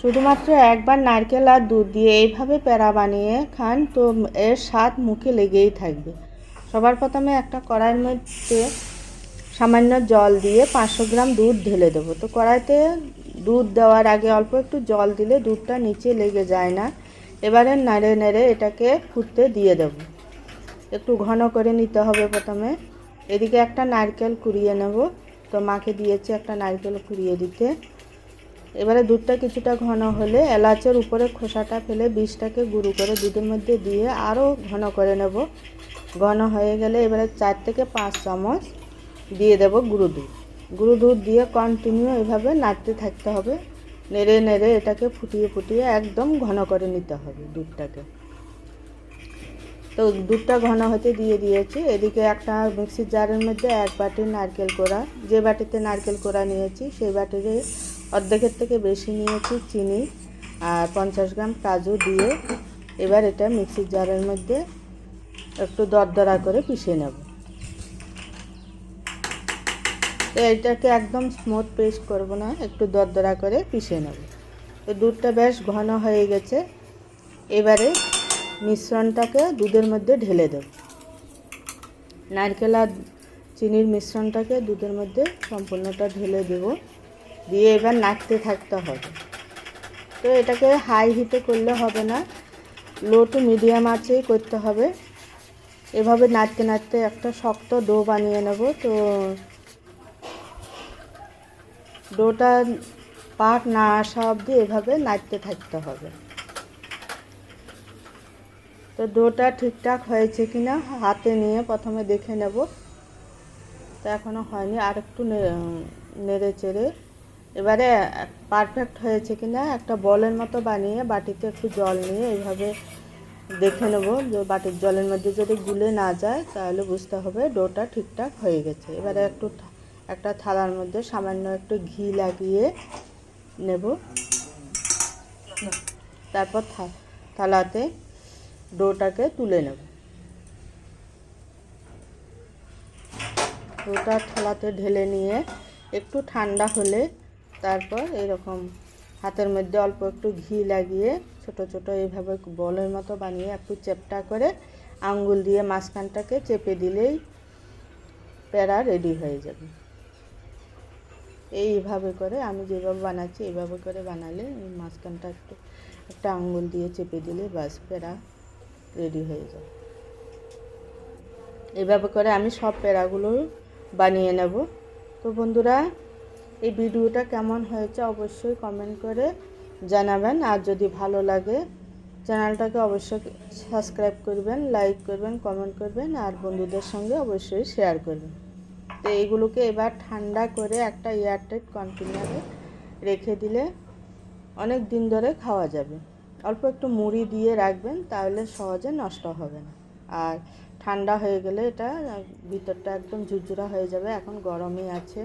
শুধুমাত্র একবার নারকেল আর দুধ দিয়ে এইভাবে প্যারা বানিয়ে খান, তো এর স্বাদ মুখে লেগেই থাকবে। সবার প্রথমে একটা কড়াইয়ের মধ্যে সামান্য জল দিয়ে পাঁচশো গ্রাম দুধ ঢেলে দেবো। তো কড়াইতে দুধ দেওয়ার আগে অল্প একটু জল দিলে দুধটা নিচে লেগে যায় না। এবারে নেড়ে নেড়ে এটাকে ফুটতে দিয়ে দেবো। একটু ঘন করে নিতে হবে প্রথমে। এদিকে একটা নারকেল কুড়িয়ে নেব। তো মাকে দিয়েছি একটা নারকেল কুড়িয়ে দিতে। এবারে দুধটা কিছুটা ঘন হলে এলাচের উপরে খোসাটা ফেলে বীজটাকে গুঁড়ো করে দুধের মধ্যে দিয়ে আরও ঘন করে নেব। ঘন হয়ে গেলে এবারে চার থেকে পাঁচ চামচ দিয়ে দেব গুঁড়ো দুধ। গুঁড়ো দুধ দিয়ে কন্টিনিউ এভাবে নাড়তে থাকতে হবে। নেড়ে নেড়ে এটাকে ফুটিয়ে ফুটিয়ে একদম ঘন করে নিতে হবে দুধটাকে। তো দুধটা ঘন হতে দিয়ে দিয়েছি। এদিকে একটা মিক্সির জারের মধ্যে এক বাটি নারকেল কোড়া, যে বাটিতে নারকেল কোড়া নিয়েছি, সেই বাটিতে অর্ধেকের থেকে বেশি নিয়েছি, চিনি আর পঞ্চাশ গ্রাম কাজু দিয়ে। এবার এটা মিক্সির জারের মধ্যে একটু দরদরা করে পিষে নেব। তো এটাকে একদম স্মুথ পেস্ট করব না, একটু দরদরা করে পিষে নেব। তো দুধটা বেশ ঘন হয়ে গেছে। এবারে মিশ্রণটাকে দুধের মধ্যে ঢেলে দেব। নারকেল আর চিনির মিশ্রণটাকে দুধের মধ্যে সম্পূর্ণটা ঢেলে দেব। দিয়ে এবার নাড়তে থাকতে হবে। তো এটাকে হাই হিটে করলে হবে না। লো টু মিডিয়াম আঁচেই করতে হবে। এভাবে নাড়তে নাড়তে একটা শক্ত ডো বানিয়ে নেব। তো ডোটা পাক না আসা অবধি এভাবে নাড়তে থাকতে হবে। তো ডোটা ঠিকঠাক হয়েছে কি না হাতে নিয়ে প্রথমে দেখে নেব। তো এখনও হয়নি। আর একটু নেড়ে চেড়ে এবারে পারফেক্ট হয়েছে কি না একটা বলের মতো বানিয়ে বাটিতে একটু জল নিয়ে এইভাবে দেখে নেব। যে বাটির জলের মধ্যে যদি গুলে না যায়, তাহলে বুঝতে হবে ডোটা ঠিকঠাক হয়ে গেছে। এবারে একটু একটা থালার মধ্যে সামান্য একটু ঘি লাগিয়ে নেব। তারপর থালাতে ডোটাকে তুলে নেব। ডোটা থালাতে ঢেলে নিয়ে একটু ঠান্ডা হলে তারপর এরকম হাতের মধ্যে অল্প একটু ঘি লাগিয়ে ছোট ছোট এইভাবে বলের মতো বানিয়ে একটু চেপটা করে আঙ্গুল দিয়ে মাঝখানটাকে চেপে দিলেই প্যারা রেডি হয়ে যাবে। এইভাবে করে আমি যেভাবে বানাচ্ছি, এইভাবে করে বানালে মাঝখানটা একটু, একটা আঙ্গুল দিয়ে চেপে দিলে বাস প্যারা রেডি হয়ে যাবে। এভাবে করে আমি সব প্যারাগুলো বানিয়ে নেব। তো বন্ধুরা এই ভিডিওটা কেমন হয়েছে অবশ্যই কমেন্ট করে জানাবেন। আর যদি ভালো লাগে, চ্যানেলটাকে অবশ্যই সাবস্ক্রাইব করবেন লাইক করবেন কমেন্ট করবেন, আর বন্ধুদের সঙ্গে অবশ্যই শেয়ার করবেন। তো এইগুলোকে এবার ঠান্ডা করে একটা এয়ারটাইট কন্টেনারে রেখে দিলে অনেক দিন ধরে খাওয়া যাবে। অল্প একটু মুড়ি দিয়ে রাখবেন, তাহলে সহজে নষ্ট হবে না। আর ঠান্ডা হয়ে গেলে এটা ভিতরটা একদম ঝুরঝুরা হয়ে যাবে, এখন গরমই আছে।